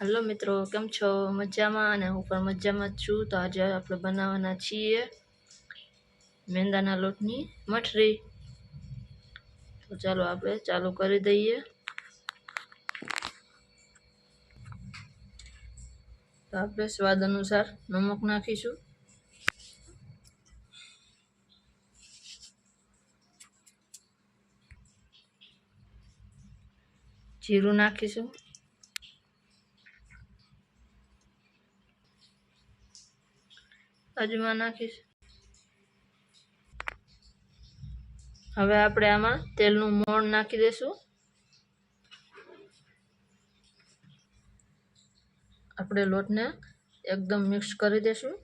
Hello મિત્રો, કેમ છો? મજામાં અને હું પણ મજામાં જ છું. તો આજે આપણે બનાવવાના છીએ મેંદાના લોટની મઠરી. તો ચાલો આપણે ચાલુ કરી દઈએ. તો આપણે સ્વાદ અનુસાર નમક નાખીશું. જીરું નાખીશું. અજમા નાખીશ. હવે આપણે આમાં તેલનું મોણ નાખી દઈશું આપણે લોટને એકદમ મિક્સ કરી દઈશું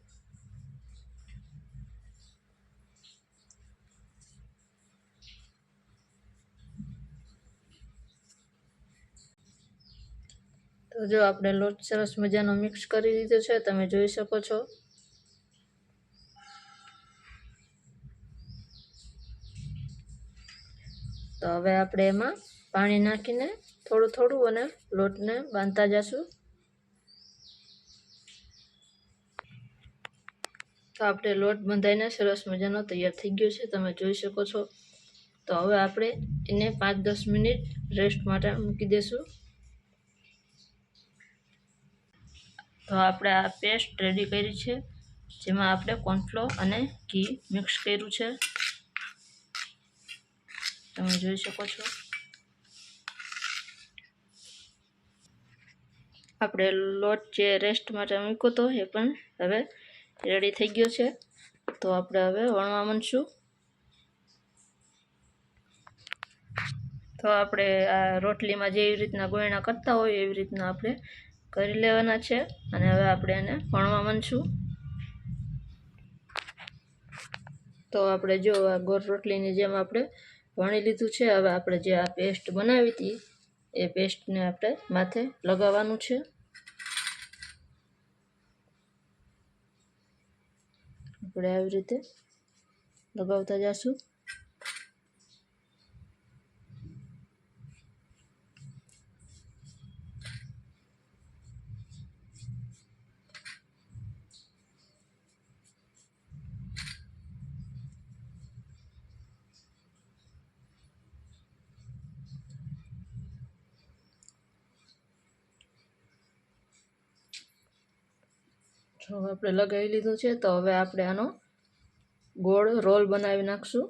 તો જો આપણે લોટ સરસ મજાનો મિક્સ કરી દીધો છે, તમે જોઈ શકો છો. તો હવે આપણે એમાં પાણી નાખીને થોડું થોડું અને લોટને બાંધતા જશું. તો આપણે લોટ બંધાઈને સરસ મજાનો તૈયાર થઈ ગયો છે, તમે જોઈ શકો છો. તો હવે આપણે એને પાંચ દસ મિનિટ રેસ્ટ માટે મૂકી દઈશું તો આપણે આ પેસ્ટ રેડી કરી છે, જેમાં આપણે કોર્નફ્લોર અને ઘી મિક્સ કર્યું છે. તમે જોઈ શકો છો. આપણે લોટ જે રેસ્ટ માટે મૂક્યો હતો એ પણ હવે રેડી થઈ ગયો છે. તો આપણે હવે વણવા માંડશું. તો આપણે આ રોટલીમાં જેવી રીતના ગોયણા કરતા હોય એવી રીતના આપણે કરી લેવાના છે અને હવે આપણે એને વણવા માંડશું. તો આપણે જો આ ગોળ રોટલીની જેમ આપણે વણી લીધું છે. હવે આપણે જે આ પેસ્ટ બનાવી હતી, એ પેસ્ટને આપણે માથે લગાવવાનું છે. આપણે આવી રીતે લગાવતા જશું. જો આપણે લગાવી લીધું છે. તો હવે આપણે આનો ગોળ રોલ બનાવી નાખશું.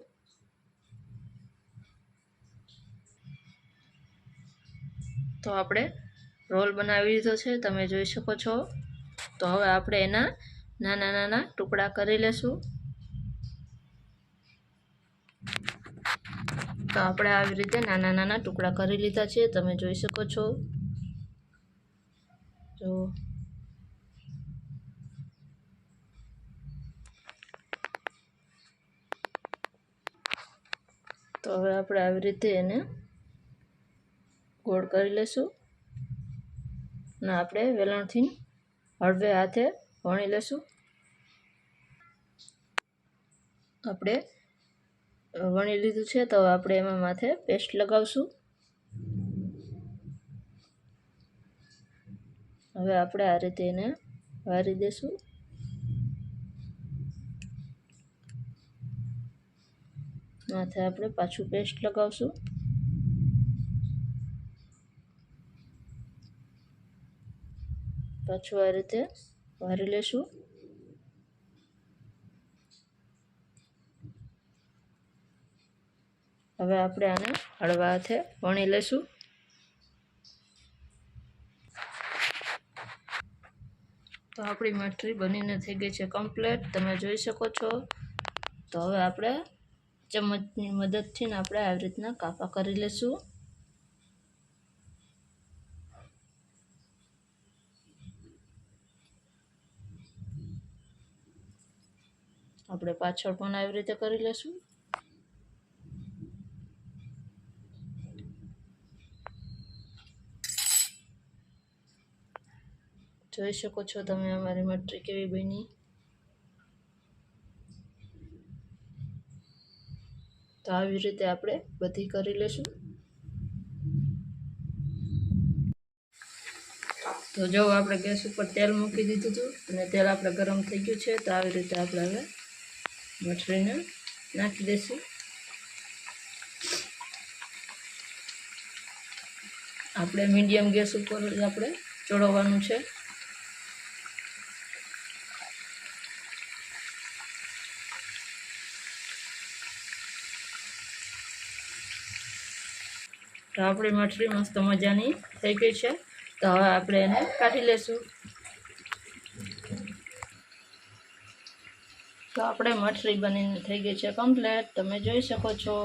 તો આપણે રોલ બનાવી લીધો છે. તમે જોઈ શકો છો. તો હવે આપણે એના નાના નાના ટુકડા કરી લેશું. તો આપણે આવી રીતે નાના નાના ટુકડા કરી લીધા છે. તમે જોઈ શકો છો. જો તો હવે આપણે આવી રીતે એને ગોળ કરી લઈશું અને આપણે વેલણથી હળવે હાથે વણી લઈશું આપણે વણી લીધું છે તો આપણે એમાં માથે પેસ્ટ લગાવશું. હવે આપણે આ રીતે એને વારી દઈશું માથે આપણે પાછું પેસ્ટ લગાવશું. પાછું આ રીતે વારી લેશું. હવે આપણે આને હળવા હાથે વણી લેશું. તો આપણી મઠરી બનીને થઈ ગઈ છે કમ્પ્લેટ તમે જોઈ શકો છો. તો હવે આપણે ચમચની મદદથી આપણે આવી રીતના કાપા કરી લઈશું આપણે પાછળ પણ આવી રીતે કરી લઈશું જોઈ શકો છો તમે અમારી મટરી કેવી બની. તો આવી રીતે આપણે બધી કરી લેશું. તો જો આપણે ગેસ ઉપર તેલ મૂકી દીધું હતું અને તેલ આપણે ગરમ થઈ ગયું છે, તો આવી રીતે આપણે હવે મઠરીને નાખી દઈશું. આપણે મીડિયમ ગેસ ઉપર જ આપણે ચોળવવાનું છે. તો આપણી મઠરી મસ્ત મજાની થઈ ગઈ છે. તો હવે આપણે એને કાઢી લેશું. તો આપણે મઠરી બનીને થઈ ગઈ છે કમ્પ્લેટ તમે જોઈ શકો છો.